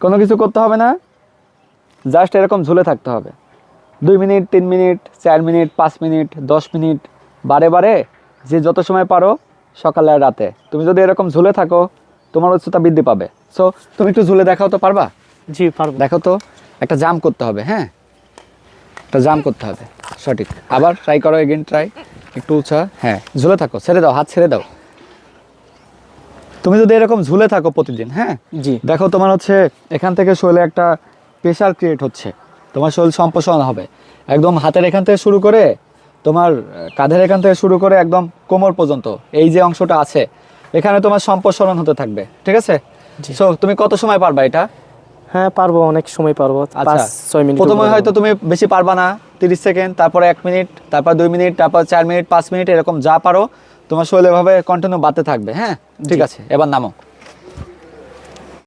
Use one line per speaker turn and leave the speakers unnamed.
কোনো কিছু করতে হবে না। জাস্ট এরকম ঝুলে থাকতে হবে। দুই মিনিট তিন মিনিট চার মিনিট পাঁচ মিনিট দশ মিনিট বারে বারে যে যত সময় পারো সকালে আর রাতে। তুমি যদি এরকম ঝুলে থাকো তোমার উচ্চতা বৃদ্ধি পাবে। সো তুমি একটু ঝুলে দেখাও তো পারবা?
জি পারব।
দেখো তো। একটা জাম করতে হবে হ্যাঁ? একটা জাম করতে হবে। সঠিক। আবার ট্রাই করো এগেন ট্রাই একটু উঁচা হ্যাঁ। ঝুলে থাকো ছেড়ে দাও হাত ছেড়ে দাও। তুমি যদি এরকম ঝুলে থাকো প্রতিদিন হ্যাঁ?
জি।
দেখো তোমার হচ্ছে এখান থেকে শরীরে একটা প্রেশার ক্রিয়েট হচ্ছে তোমার শরীর সম্প্রসারণ হবে। একদম হাতের এখান থেকে শুরু করে তোমার কাঁধের এখান থেকে শুরু করে একদম কোমর পর্যন্ত এই যে অংশটা আছে এখানে তোমার সম্প্রসারণ হতে থাকবে ঠিক আছে? সো তুমি কত সময় পারবা এটা?
হ্যাঁ পারব অনেক সময় পারব
আচ্ছা।
ছয় মিনিট
প্রথমে হয়তো তুমি বেশি পারবা না তিরিশ সেকেন্ড তারপরে এক মিনিট তারপর দুই মিনিট তারপর চার মিনিট পাঁচ মিনিট এরকম যা পারো তোমার শরীর ভাবে কন্টিনিউ বাড়তে থাকবে হ্যাঁ? ঠিক আছে এবার নামো।